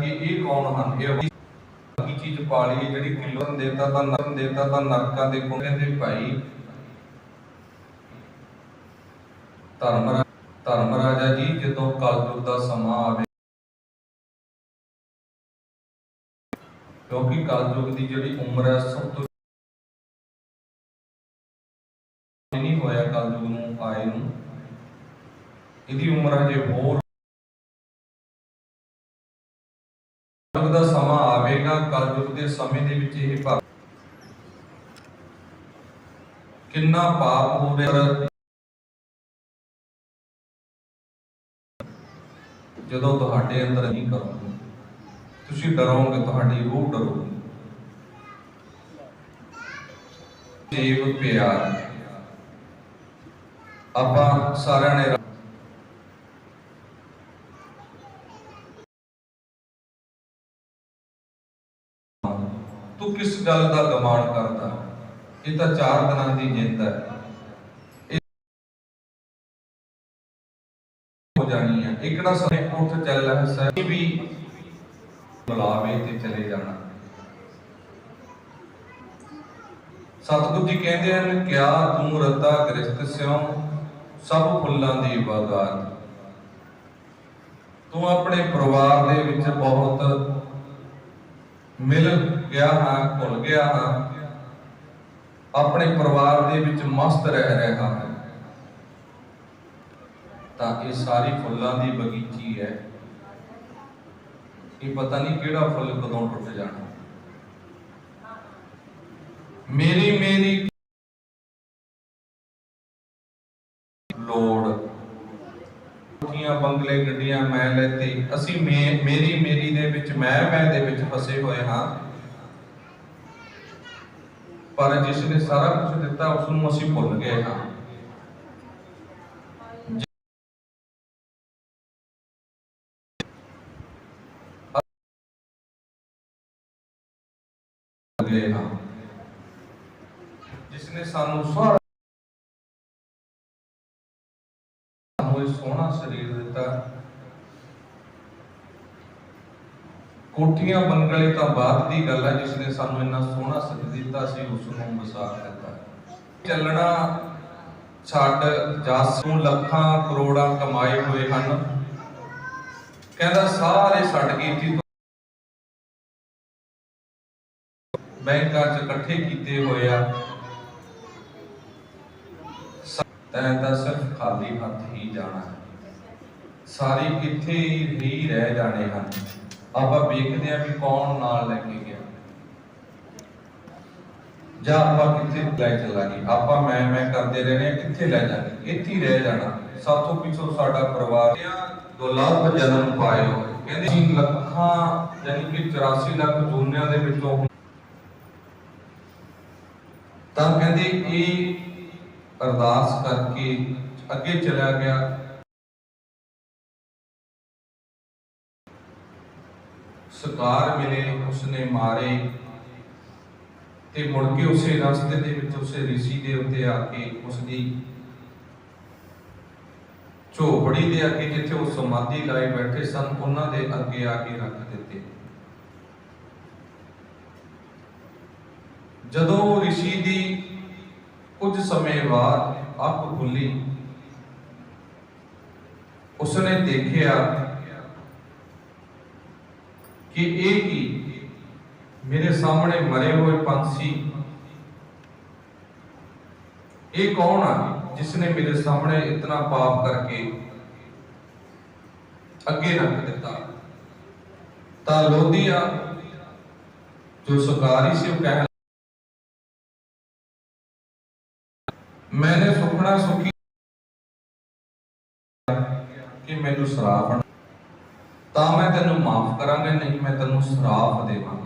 ਕਿ ਇਹ ਕੌਣ ਹਨ? ਇਹ ਚੀਜ਼ ਪਾਲੀ ਜਿਹੜੀ ਕਿਲੋ ਦੇਵਤਾ ਤਾਂ ਨਰਮ ਦੇਵਤਾ ਤਾਂ ਨਰਕਾਂ ਦੇ ਕੋਨੇ ਦੇ ਭਾਈ। ਧਰਮ ਧਰਮ ਰਾਜਾ ਜੀ, ਜਦੋਂ ਕਲਯੁਗ ਦਾ ਸਮਾਂ ਆਵੇ। ਕਿਉਂਕਿ ਕਲਯੁਗ ਦੀ ਜਿਹੜੀ ਉਮਰ ਹੈ, ਸਭ ਤੋਂ ਨਹੀਂ ਹੋਇਆ ਕਲਯੁਗ ਨੂੰ, ਆਏ ਨੂੰ, ਇਹਦੀ ਉਮਰ ਹਜੇ ਹੋਰ ਕਲਯੁਗ ਦੇ ਸਮੇਂ ਦੇ ਵਿੱਚ ਇਹ ਭਾ ਕਿੰਨਾ ਪਾਪ ਹੋ ਰਿਹਾ ਜਦੋਂ ਤੁਹਾਡੇ ਅੰਦਰ ਨਹੀਂ ਕਰੋਗੇ, ਤੁਸੀਂ ਡਰੋਗੇ, ਤੁਹਾਡੀ ਰੂਹ ਡਰੋਗੇ। ਦੇਵ ਪਿਆਰ। ਆਪਾਂ ਸਾਰਿਆਂ ਨੇ ਤੂੰ ਕਿਸ ਗੱਲ ਦਾ ਗਮਾਨ ਕਰਦਾ? ਇਹ ਤਾਂ ਚਾਰ ਦਿਨਾਂ ਦੀ ਜਿੰਦ ਹੈ। ਇਹ ਹੋ ਜਾਣੀ ਹੈ। ਇੱਕ ਸਮੇਂ ਉੱਠ ਚੱਲ ਹੈ, ਸਹੀ ਵੀ ਬੁਲਾਵੇ ਤੇ ਚਲੇ ਜਾਣਾ। ਸਤਿਗੁਰੂ ਜੀ ਕਹਿੰਦੇ ਹਨ, ਕਿਆ ਤੂੰ ਰੱਤਾ ਗ੍ਰਸਤ ਸਿਉ? ਸਭ ਫੁੱਲਾਂ ਦੀ ਬਾਗਾਤ ਤੂੰ ਆਪਣੇ ਪਰਿਵਾਰ ਦੇ ਵਿੱਚ ਬਹੁਤ ਮਿਲ ਗਿਆ ਹਾਂ ਭੁੱਲ ਗਿਆ ਹਾਂ। ਆਪਣੇ ਪਰਿਵਾਰ ਦੇ ਵਿੱਚ ਮਸਤ ਰਹਿ ਰਿਹਾ ਹਾਂ। ਤਾਂ ਇਹ ਸਾਰੀ ਫੁੱਲਾਂ ਦੀ ਬਗੀਚੀ ਹੈ। ਇਹ ਪਤਾ ਨਹੀਂ ਕਿਹੜਾ ਫੁੱਲ ਕਦੋਂ ਟੁੱਟ ਜਾਣਾ। ਮੇਰੀ ਮੇਰੀ ਲੋੜ। ਕੋਠੀਆਂ ਬੰਗਲੇ ਗੱਡੀਆਂ ਮੈਂ ਲੈਤੀ। ਅਸੀਂ ਮੇ- ਮੇਰੀ ਮੇਰੀ ਦੇ ਵਿੱਚ, ਮੈਂ ਮੈਂ ਦੇ ਵਿੱਚ ਫਸੇ ਹੋਏ ਹਾਂ। ਪਰ ਜਿਸ ਨੇ ਸਾਰਾ ਕੁਝ ਦਿੱਤਾ ਉਸ ਨੂੰ ਅਸੀਂ ਭੁੱਲ ਗਏ ਹਾਂ ਗਏ ਹਾਂ। ਜਿਸ ਨੇ ਸਾਨੂੰ ਸਾਰਾ ਸਾਨੂੰ ਇਹ ਸੋਹਣਾ ਸਰੀਰ ਦਿੱਤਾ ਕੋਠੀਆਂ ਬੰਗਲੇ ਤਾਂ ਬਾਅਦ ਦੀ ਗੱਲ ਹੈ ਜਿਸ ਨੇ ਸਾਨੂੰ ਇੰਨਾ ਸੋਹਣਾ ਸਰੀਰ ਦਿੱਤਾ ਸੀ ਉਸ ਨੂੰ ਵਸਾ ਦਿੱਤਾ। ਚੱਲਣਾ ਛੱਡ ਜਸ ਨੂੰ ਲੱਖਾਂ ਕਰੋੜਾਂ ਕਮਾਏ ਹੋਏ ਹਨ। ਕਹਿੰਦਾ, ਸਾਰੇ ਛੱਡ ਗਈ ਬੈਂਕਾਂ 'ਚ ਇਕੱਠੇ ਕੀਤੇ ਹੋਏ ਆ। ਤੈਂ ਤਾਂ ਸਿਰਫ ਖਾਲੀ ਹੱਥ ਹੀ ਜਾਣਾ ਹੈ। ਸਾਰੇ ਇੱਥੇ ਹੀ ਰਹਿ ਜਾਣੇ ਹਨ। ਆਪਾਂ ਵੇਖਦੇ ਆ ਵੀ ਕੌਣ ਨਾਲ ਲੈ ਕੇ ਗਿਆ। ਜਾਂ ਆਪਾਂ ਕਿੱਥੇ ਲੈ ਚੱਲਾਂਗੇ ਆਪਾਂ ਮੈਂ ਮੈਂ ਕਰਦੇ ਰਹਿਣੇ ਕਿੱਥੇ ਲੈ ਜਾਣਗੇ ਇੱਥੇ ਹੀ ਰਹਿ ਜਾਣਾ। ਸਭ ਪਿੱਛੋਂ ਸਾਡਾ ਪਰਿਵਾਰ ਆ ਜਨਮ ਪਾਇਓ। ਕਹਿੰਦੇ ਲੱਖਾਂ ਯਾਨੀ ਕਿ 84 ਲੱਖ ਦੁਨੀਆਂ ਦੇ ਵਿੱਚੋਂ ਤਾਂ ਕਹਿੰਦੇ, ਇਹ ਅਰਦਾਸ ਕਰਕੇ ਅੱਗੇ ਚਲਾ ਗਿਆ। ਸਕਾਰ ਮਿਲੇ, ਉਸਨੇ ਮਾਰੇ ਤੇ ਮੁੜ ਕੇ ਉਸੇ ਰਸਤੇ ਦੇ ਵਿੱਚ ਉਸੇ ઋષਿ ਦੇ ਉੱਤੇ ਆ ਕੇ ਉਸ ਦੀ ਝੋਪੜੀ ਦੇ ਅੱਗੇ ਜਿੱਥੇ ਉਹ ਸਮਾਧੀ ਲਾਏ ਬੈਠੇ ਸਨ, ਉਹਨਾਂ ਦੇ ਅੱਗੇ ਆ ਕੇ ਰੱਖ ਦਿੱਤੇ। ਜਦੋਂ ਉਹ ਰਿਸ਼ੀ ਦੀ ਕੁਝ ਸਮੇਂ ਬਾਅਦ ਅੱਖ ਖੁੱਲੀ, ਉਸਨੇ ਦੇਖਿਆ ਕਿ ਇਹ ਕੀ? ਮੇਰੇ ਸਾਹਮਣੇ ਮਰੇ ਹੋਏ ਪੰਛੀ ਇਹ ਕੌਣ ਆ ਜਿਸ ਨੇ ਮੇਰੇ ਸਾਹਮਣੇ ਇਤਨਾ ਪਾਪ ਕਰਕੇ ਅੱਗੇ ਰੱਖ ਦਿੱਤਾ? ਤਾਂ ਲੋਧੀਆ ਜੋ ਸੁਕਾਰੀ ਸੀ ਉਹ ਕਹਿ ਮੈਨੇ ਸੁਖਣਾ ਸੁਖੀ ਕਿ ਮੈਨੂੰ ਸ਼ਰਾਪ ਤਾਂ ਤੈਨੂੰ ਮਾਫ ਕਰਾਂਗਾ ਨਹੀਂ ਮੈਂ ਤੈਨੂੰ ਸਰਾਫ਼ ਦੇਵਾਂਗਾ।